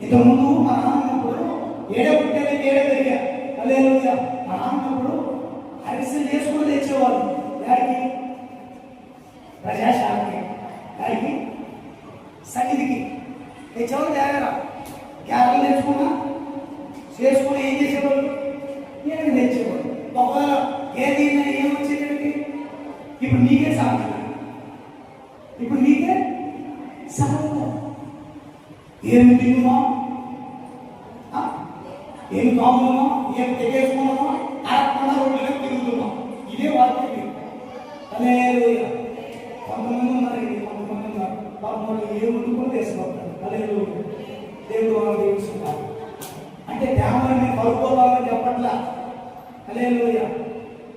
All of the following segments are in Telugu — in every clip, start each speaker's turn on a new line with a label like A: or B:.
A: ఇంతకుముందు మా నాన్నప్పుడు ఏడే పుట్టాలి ఏడే పెరిగా అదే మా నాన్నప్పుడు అరిసెలు చేసుకుని తెచ్చేవాళ్ళు దానికి ప్రజాశాలకి దానికి సన్నిధికి తెచ్చేవాళ్ళు తేగరా గ్యారెలు తెచ్చుకున్నా? చేసుకుని ఏం చేసేవాళ్ళు నేను తెచ్చేవాళ్ళు ఒకవేళ ఏది ఏమొచ్చేది ఇప్పుడు నీకే సాధ్యం ఏమి తిన్నామా ఏం కాముమా ఏం తెగేసుకున్నామా అరకుండా రోడ్లుగా తిరుగుతున్నాం ఇదే వాక్యం అలేలుయ కొంతమంది ఉన్నారండి కొంతమంది ఉన్నారు. పాపం వాళ్ళు ఏ వండుకొని వేసుకోవాలి అలేలుయ దేవుడు వాళ్ళు దీవిస్తున్నారు అంటే దేవాలని కలుపుకోవాలని చెప్పట్లా? అదే అలేలుయ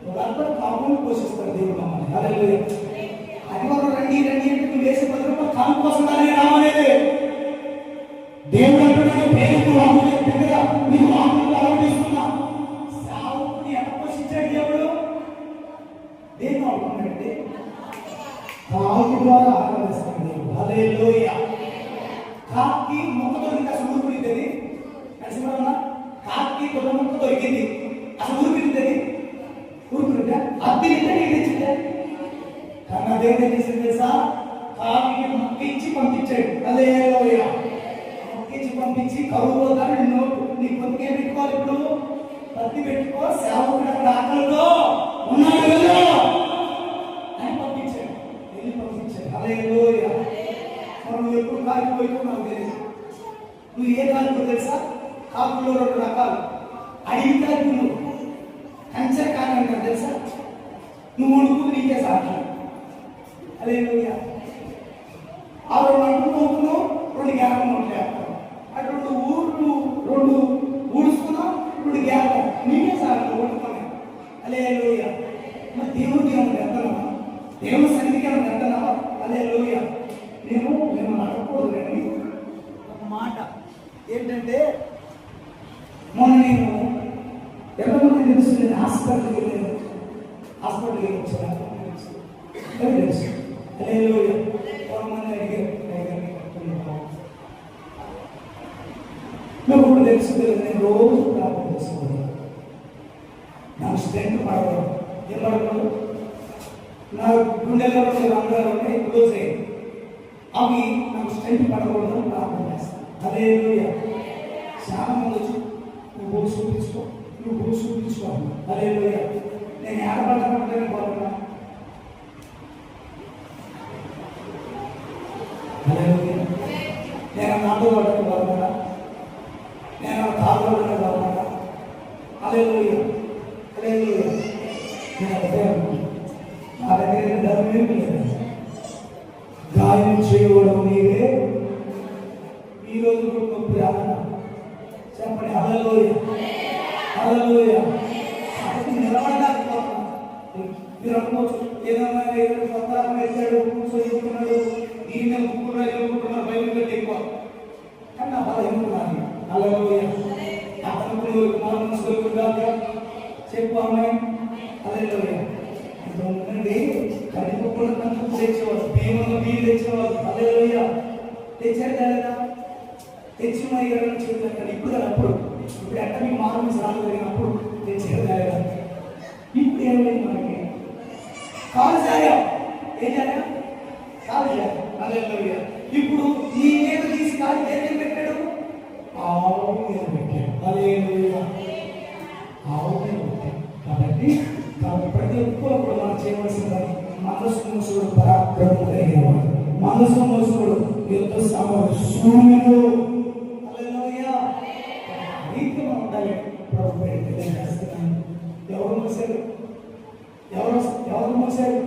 A: వాళ్ళంతా కాపుని పోషిస్తారు దేవుడు మమ్మల్ని. అదే అది దేని అనుకున్నాడంటే కాకు ద్వారా ఆరాధిస్తాడు దేవుడు హల్లెలూయ కాకి మొక్క దొరికింది అసలు ఊరుకునింది కలిసి కాకి దొరికింది అసలు అద్దె చేసింది కాకి పంపించాడు. పంపించి కరువు పోతాడు నిన్ను నీ పెట్టుకోవాలి ఇప్పుడు? పత్తి పెట్టుకో సేవకుడు అక్కడ ఆకలితో ఉన్నాడు. నువ్వు ఎప్పుడు కాలిపోయినా నాకు తెలియదు నువ్వు ఏ కాలిపో తెలుసా? కాకుల్లో రెండు రకాలు. అడిగి నువ్వు కంచె కాలి అంటారు తెలుసా? నువ్వు వండుకుని నీకే సాధ్యం. అదే ఆ రెండు అంటూ నవ్వుకున్నావు రెండు గ్యాపం ఉంటాయి అటు రెండు ఊర్లు రెండు ఊడుచుకున్నావు రెండు గ్యాపం నీకే సాధ్యం వండుకున్నావు అలే లోయ మరి దేవుడికి దేవుడు వెళ్తున్నావా దేవుని సన్నిధికి ఏమైనా వెళ్తున్నావా అలే లోయ నేను నేను అడగకూడదు కానీ ఒక మాట ఏంటంటే మొన్న నేను ఎంతమంది తెలుసు నేను హాస్పిటల్కి వెళ్ళాను. హాస్పిటల్కి వచ్చాను తెలుసు. హల్లెలూయ. కొంతమంది అడిగారు నేను రోజు ప్రార్థన చేసుకున్నాను నాకు స్ట్రెంత్ పడదు ఏం పడదు నా గుండెల్లో రంగాలు ఉన్నాయి క్లోజ్ అయ్యి అవి నాకు స్ట్రెంత్ పడకూడదు అని ప్రార్థన చేస్తాను అదే చాలా మంది వచ్చి నువ్వు భూమి చూపించుకో నువ్వు భూమి చూపించుకో అదే. నేను ఏడబడ్డానంటే బాగున్నా నేను నాటు పడటం బాగున్నా నేను తాతో కనిపోకుండా కనుపు తెచ్చేవాడు భీమను మీరు తెచ్చేవాడు అల్లెలోయ తెచ్చారు కదా తెచ్చి మరి ఎవరైనా చెప్తారు ఇప్పుడు అప్పుడు ఇప్పుడు ఎక్కడ మీ మానవ సాగలిగినప్పుడు తెచ్చారు కదా ఇప్పుడు ఏమైంది మనకి కాదు సార్ ఏం చేయాలి కాదు అల్లెలోయ ఇప్పుడు ఈ మీద తీసి కాదు దేని పెట్టాడు ఆవు మీద పెట్టాడు అల్లెలోయ ఆవు పని మనసు మూసుడు పరాక్రమం కలిగిన వాడు మనసు మూసుడు యుద్ధ సమరు శూన్యుడు హల్లెలూయా నీతిగా ఉండాలి. ప్రభు ఎవరు మూసారు? ఎవరు ఎవరు మూసారు?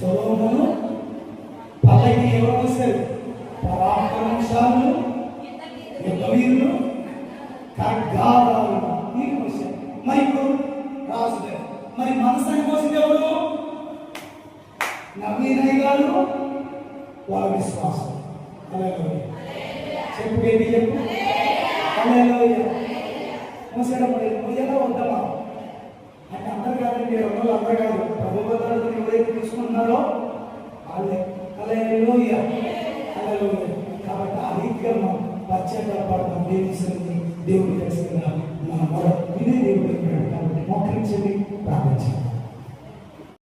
A: సొలోమును. పల్లకి ఎవరు మూసారు? పరాక్రమశాలు యుద్ధవీరులు. ఖడ్గాదాలు నీకు మూసారు. మరి ఇప్పుడు మరి మనసాన్ని పోసింది ఎవరు? నవీనయ్య గారు వాళ్ళ విశ్వాసం. హల్లెలూయా చెప్పు ఏంటి చెప్పు? హల్లెలూయా మూసాడు మరి మూసాడా వద్దామా అంటే అందరు కాదండి రెండు అందరు కాదు. ప్రభు భద్రతను ఎవరైతే తీసుకుంటున్నారో వాళ్ళే. హల్లెలూయా హల్లెలూయా కాబట్టి ఆ రీతిగా మనం పశ్చాత్తాపడతాం దేవుని దేవుడు ఖచ్చితంగా మన మొర. వినే దేవుడు ఇక్కడ కాబట్టి మోకరించండి vanity.